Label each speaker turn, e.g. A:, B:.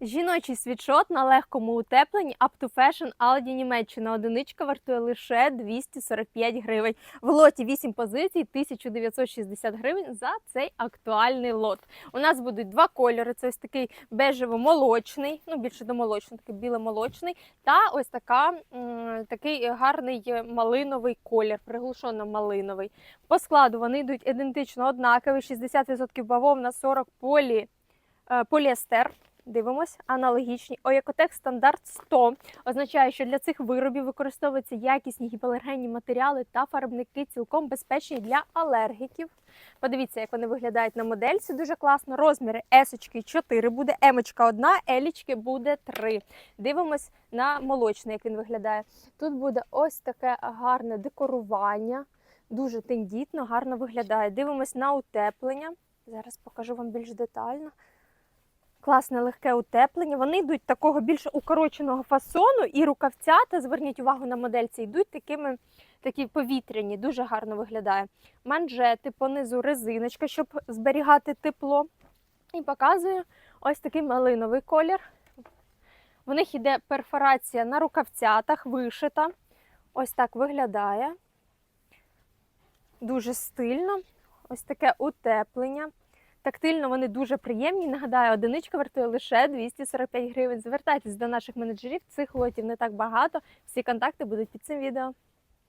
A: Жіночий світшот на легкому утепленні Up to Fashion Aldi Німеччина. Одиничка вартує лише 245 гривень. В лоті 8 позицій, 1960 гривень за цей актуальний лот. У нас будуть два кольори: це ось такий бежево-молочний, ну більше до молочний, такий біло-молочний, та ось така, м, такий гарний малиновий колір, приглушено малиновий. По складу вони йдуть ідентично однакові: 60% бавовна, 40 полі, е, поліестер. Дивимось, аналогічні. Оякотек стандарт 100 означає, що для цих виробів використовуються якісні гіпоалергенні матеріали та фарбники цілком безпечні для алергіків. Подивіться, як вони виглядають на модельці. Дуже класно. Розміри S 4 буде, М 1, L буде 3. Дивимось на молочний, як він виглядає. Тут буде ось таке гарне декорування, дуже тендітно, гарно виглядає. Дивимось на утеплення. Зараз покажу вам більш детально. Класне легке утеплення. Вони йдуть такого більш укороченого фасону, і рукавцята, зверніть увагу на модельці, йдуть такими такі повітряні, дуже гарно виглядає. Манжети, понизу резиночка, щоб зберігати тепло. І показую ось такий малиновий колір. В них йде перфорація на рукавцятах, вишита. Ось так виглядає. Дуже стильно. Ось таке утеплення. Тактильно вони дуже приємні. Нагадаю, одиничка вартує лише 245 гривень. Звертайтесь до наших менеджерів, цих лотів не так багато. Всі контакти будуть під цим відео.